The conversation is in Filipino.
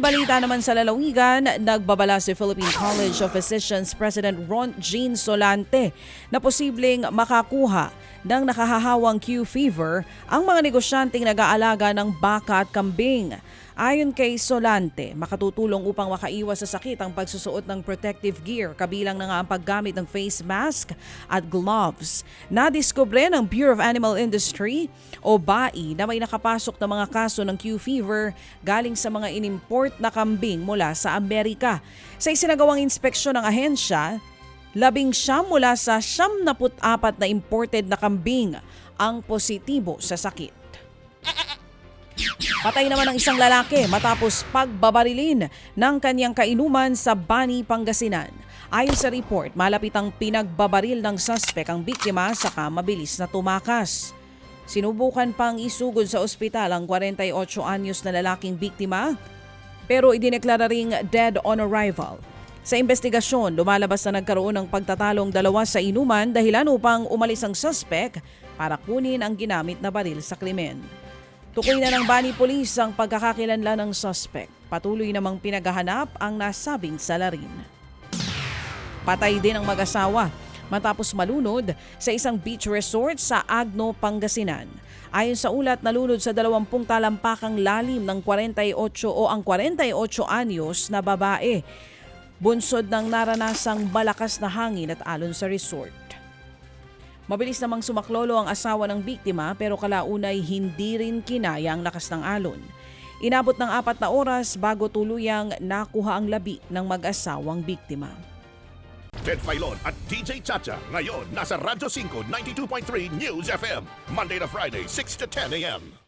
balita naman sa lalawigan, nagbabala si Philippine College of Physicians President Ron Jean Solante na posibleng makakuha ng nakahahawang Q fever ang mga negosyanteng nag-aalaga ng baka at kambing. Ayon kay Solante, makatutulong upang makaiwas sa sakit ang pagsusuot ng protective gear kabilang na nga ang paggamit ng face mask at gloves. Nadiskubre ng Bureau of Animal Industry o BAI na may nakapasok na mga kaso ng Q fever galing sa mga inimport na kambing mula sa Amerika. Sa isinagawang inspeksyon ng ahensya, labing siyam mula sa siyam na apat na imported na kambing ang positibo sa sakit. Patay naman ang isang lalaki matapos pagbabarilin ng kanyang kainuman sa Bani, Pangasinan. Ayon sa report, malapit ang pinagbabaril ng suspect ang biktima saka mabilis na tumakas. Sinubukan pang isugod sa ospital ang 48 anyos na lalaking biktima pero idineklara ring dead on arrival. Sa investigasyon, lumalabas na nagkaroon ng pagtatalong dalawa sa inuman dahilan upang umalis ang suspect para kunin ang ginamit na baril sa krimen. Tukoy na ng Bani Police ang pagkakakilanlan ng suspect. Patuloy namang pinagahanap ang nasabing salarin. Patay din ang mag-asawa matapos malunod sa isang beach resort sa Agno, Pangasinan. Ayon sa ulat, nalunod sa 20 talampakang lalim ng 48 o ang 48 anyos na babae. Bunsod ng naranasang balakas na hangin at alon sa resort. Mabilis namang sumaklolo ang asawa ng biktima pero kalaunay hindi rin kinaya ang lakas ng alon. Inabot ng apat na oras bago tuluyang nakuha ang labi ng mag-asawang biktima. Ted Filon at DJ Chacha. Ngayon, nasa Radyo 5, 92.3 News FM. Monday to Friday, 6 to 10 a.m.